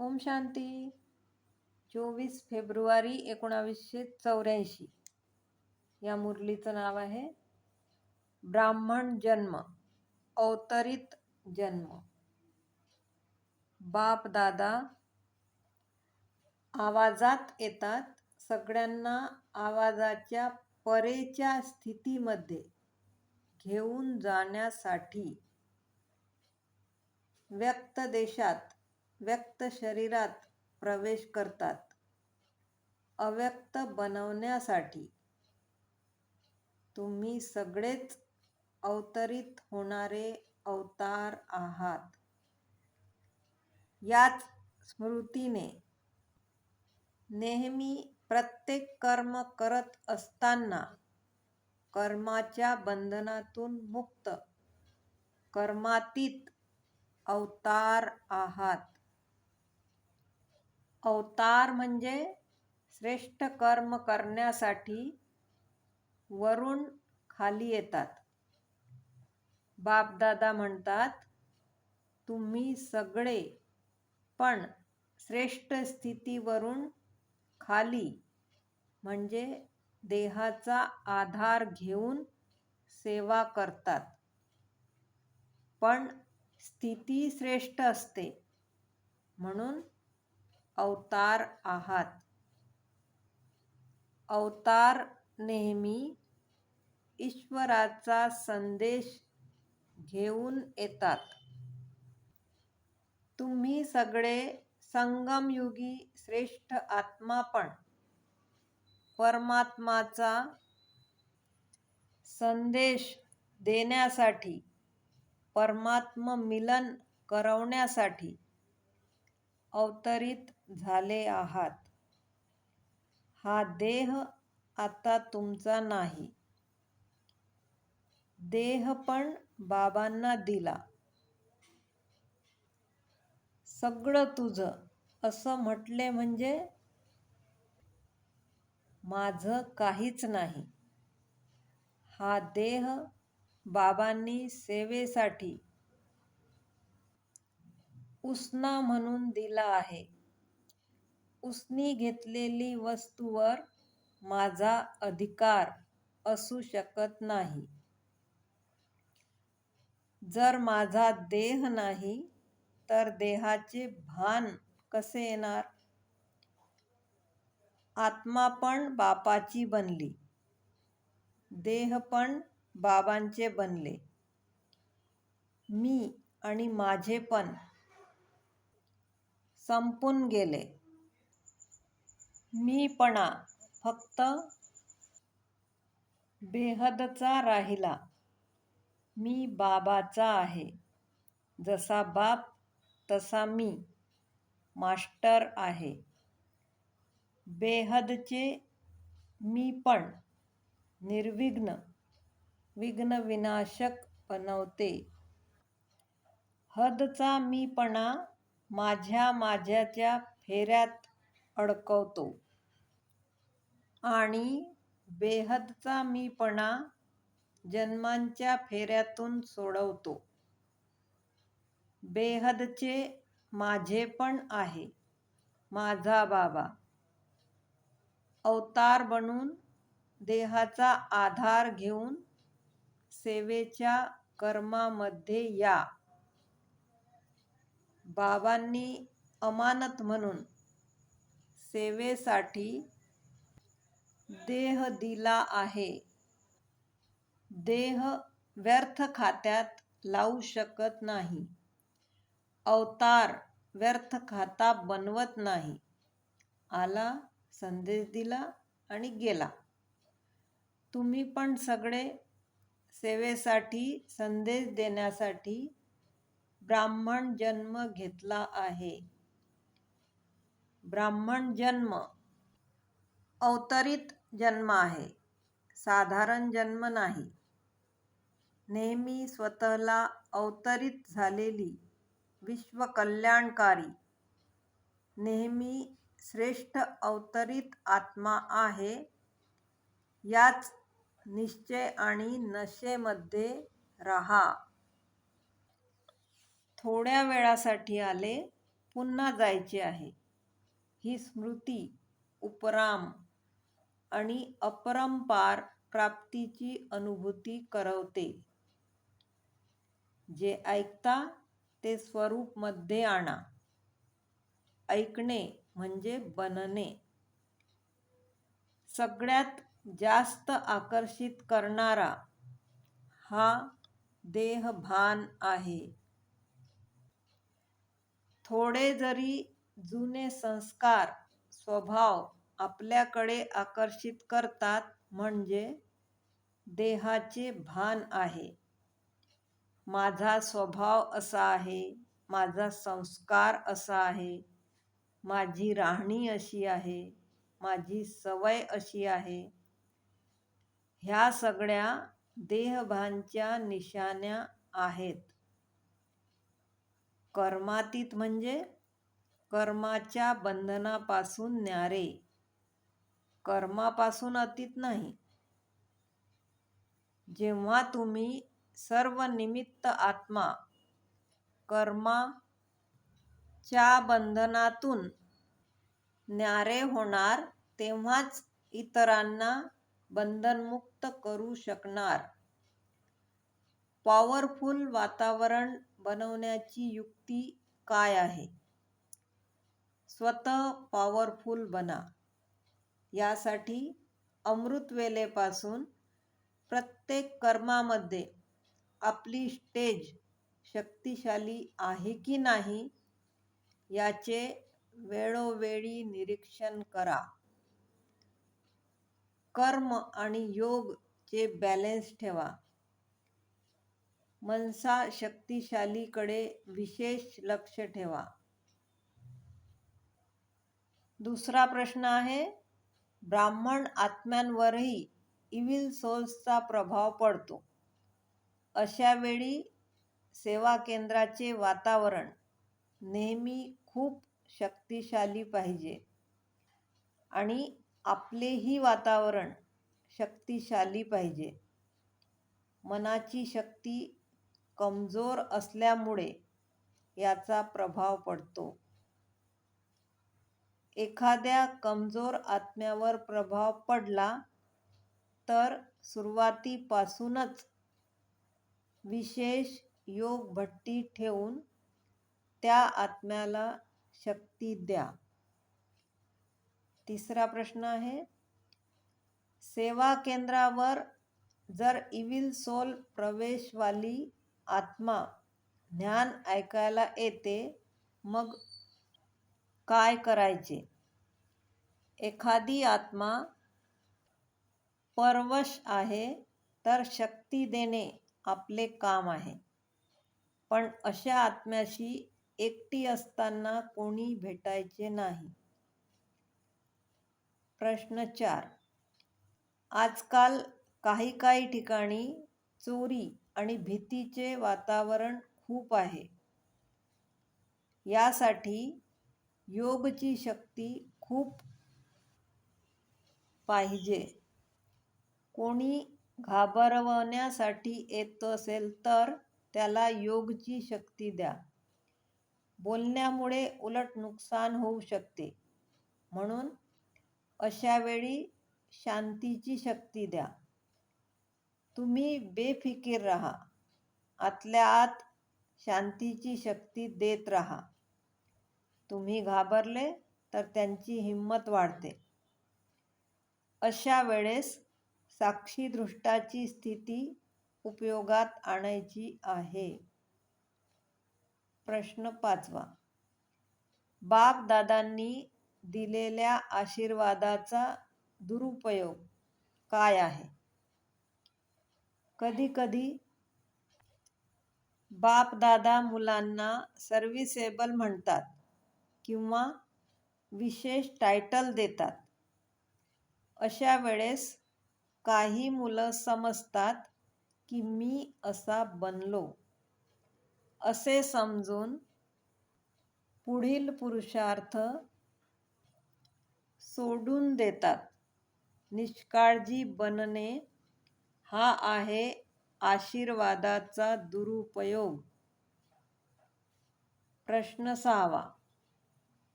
ओम शांती. चोवीस फेब्रुवारी एकोणावीसशे चौऱ्याऐंशी. या मुरलीचं नाव आहे. ब्राह्मण जन्म. अवतरित जन्म. बाप दादा. आवाजात येतात सगळ्यांना आवाजाच्या परेच्या स्थितीमध्ये घेऊन जाण्यासाठी. व्यक्त देशात व्यक्त शरीरात प्रवेश करतात. अव्यक्त बनवण्यासाठी तुम्ही सगळेच अवतरित होणारे अवतार आहात. याच स्मृतीने नेहमी प्रत्येक कर्म करत असताना कर्माच्या बंधनातून मुक्त कर्मातीत अवतार आहात. अवतार म्हणजे श्रेष्ठ कर्म करण्यासाठी वरून खाली येतात. बापदादा म्हणतात तुम्ही सगळे पण श्रेष्ठ स्थितीवरून खाली म्हणजे देहाचा आधार घेऊन सेवा करतात. पण स्थिती श्रेष्ठ असते. म्हणून अवतार आहात. अवतार नेहमी ईश्वराचा संदेश घेऊन येतात. तुम्ही सगळे संगमयुगी श्रेष्ठ आत्मा पण. परमात्माचा संदेश देण्यासाठी परमात्म मिलन करवण्यासाठी अवतरित झाले आहात. हा देह आता तुमचा नाही. देह पण बाबांना दिला. सगळं तुझं असं म्हटले म्हणजे माझं काहीच नाही. हा देह बाबांनी सेवेसाठी उसना म्हणून दिला आहे. उसनी घेतलेली वस्तूवर माझा अधिकार असू शकत नाही. जर माझा देह नाही तर देहाचे भान कसे येणार? आत्मा पण बापाची बनली. देह पण बाबांचे बनले. मी आणि माझे पण संपून गेले. मीपणा फक्त बेहदचा राहिला. मी बाबाचा आहे. जसा बाप तसा मी मास्टर आहे. बेहदचे मी पण निर्विघ्न विघ्न विनाशक बनवते. हदचा मीपणा माझ्या माझ्याच्या फेऱ्यात अडकवतो. आणि बेहदचा मीपणा जन्मांच्या फेऱ्यातून सोडवतो. बेहदचे माझे पण आहे. माझा बाबा. अवतार बनून देहाचा आधार घेऊन सेवेच्या कर्मामध्ये या. बाबांनी अमानत म्हणून सेवेसाठी देह दिला आहे. देह व्यर्थ खात्यात लावू शकत नाही. अवतार व्यर्थ खाता बनवत नाही. आला संदेश दिला आणि गेला. तुम्ही पण सगळे सेवेसाठी संदेश देण्यासाठी ब्राह्मण जन्म घेतला आहे. ब्राह्मण जन्म अवतरित जन्म आहे. साधारण जन्म नाही. नेहमी स्वतःला अवतरित झालेली विश्वकल्याणकारी नेहमी श्रेष्ठ अवतरित आत्मा आहे याच निश्चय आणि नशेमध्ये राहा. थोड्या वेळासाठी आले पुन्हा जायचे आहे. ही स्मृती उपराम आणि अपरंपार प्राप्तीची अनुभूती करवते. जे ऐकता ते स्वरूपमध्ये आणा. ऐकणे म्हणजे बनणे. सगळ्यात जास्त आकर्षित करणारा हा देहभान आहे. थोडे जरी जुने संस्कार स्वभाव आपल्याकडे आकर्षित करतात म्हणजे देहाचे भान आहे. माझा स्वभाव असा आहे माझा संस्कार असा आहे माझी राहणी अशी आहे माझी सवय अशी आहे. ह्या सगळ्या देहभानच्या निशाण्या आहेत. कर्मातीत म्हणजे कर्माच्या बंधनापासून न्यारे. कर्मापासून अतीत नाही. जेव्हा तुम्ही सर्व निमित्त आत्मा कर्माच्या बंधनातून न्यारे होणार तेव्हाच इतरांना बंधनमुक्त करू शकणार. पॉवरफुल वातावरण बनवण्याची युक्ती काय आहे? स्वतः पॉवरफुल बना. यासाठी अमृतवेलेपासून प्रत्येक कर्मामध्ये आपली स्टेज शक्तिशाली आहे की नाही याचे वेळोवेळी निरीक्षण करा. कर्म आणि योग चे बॅलेन्स ठेवा. मनसा शक्तिशालीकडे विशेष लक्ष ठेवा. दुसरा प्रश्न आहे ब्राह्मण आत्म्यांवरही इव्हिल सोल्सचा प्रभाव पडतो. अशा वेळी सेवा केंद्राचे वातावरण नेहमी खूप शक्तिशाली पाहिजे आणि आपलेही वातावरण शक्तिशाली पाहिजे. मनाची शक्ती कमजोर असल्यामुळे याचा प्रभाव पडतो. एखाद्या कमजोर आत्म्यावर प्रभाव पडला तर सुरुवातीपासूनच विशेष योग भट्टी ठेवून त्या आत्म्याला शक्ती द्या. तिसरा प्रश्न आहे सेवा केंद्रावर जर इविल सोल प्रवेशवाली आत्मा ज्ञान ऐकायला येते मग काय करायचे? एखादी आत्मा परवश आहे तर शक्ती देणे आपले काम आहे. पण अशा आत्म्याशी एकटी असताना कोणी भेटायचे नाही. प्रश्न चार. आजकाल काही काही ठिकाणी चोरी आणि भीतीचे वातावरण खूप आहे. यासाठी योगची शक्ती खूप पाहिजे. कोणी घाबरवण्यासाठी येत असेल तर त्याला योगची शक्ती द्या. बोलण्यामुळे उलट नुकसान होऊ शकते. म्हणून अशा वेळी शांतीची शक्ती द्या. तुम्ही बेफिकीर राहा. आतल्या आत शांतीची शक्ती देत राहा. तुम्ही घाबरले तर त्यांची हिंमत वाढते. अशा वेळेस साक्षीदृष्टाची स्थिती उपयोगात आणायची आहे. प्रश्न पाचवा. बाप दादांनी दिलेल्या आशीर्वादाचा दुरुपयोग काय आहे? कधीकधी बापदादा मुलांना सर्व्हिसेबल म्हणतात. किंवा विशेष टायटल देतात. अशा वेळेस काही मुलं समजतात की मी असा बनलो. असे समजून पुढील पुरुषार्थ सोडून देतात. निष्काळजी बनणे हा आहे आशीर्वादाचा दुरुपयोग. प्रश्न सहावा.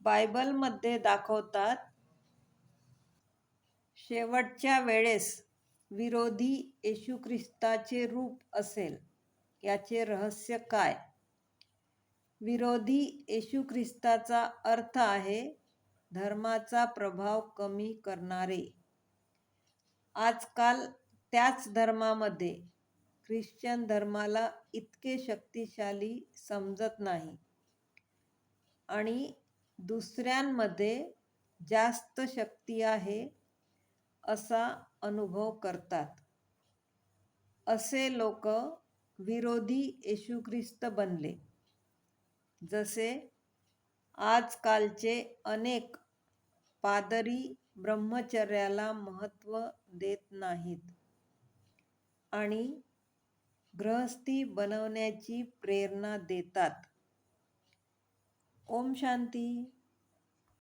बायबलमध्ये दाखवतात शेवटच्या वेळेस विरोधी येशू ख्रिस्ताचे रूप असेल. याचे रहस्य काय? विरोधी येशू ख्रिस्ताचा अर्थ आहे धर्माचा प्रभाव कमी करणारे. आजकाल त्याच धर्मामध्ये ख्रिश्चन धर्माला इतके शक्तिशाली समजत नाही. आणि दुसऱ्यांमध्ये जास्त शक्ती आहे असा अनुभव करतात. असे लोक विरोधी येशू ख्रिस्त बनले. जसे आजकालचे अनेक पादरी ब्रह्मचर्याला महत्त्व देत नाहीत आणि गृहस्थी बनवण्याची प्रेरणा देतात. ओम शांती.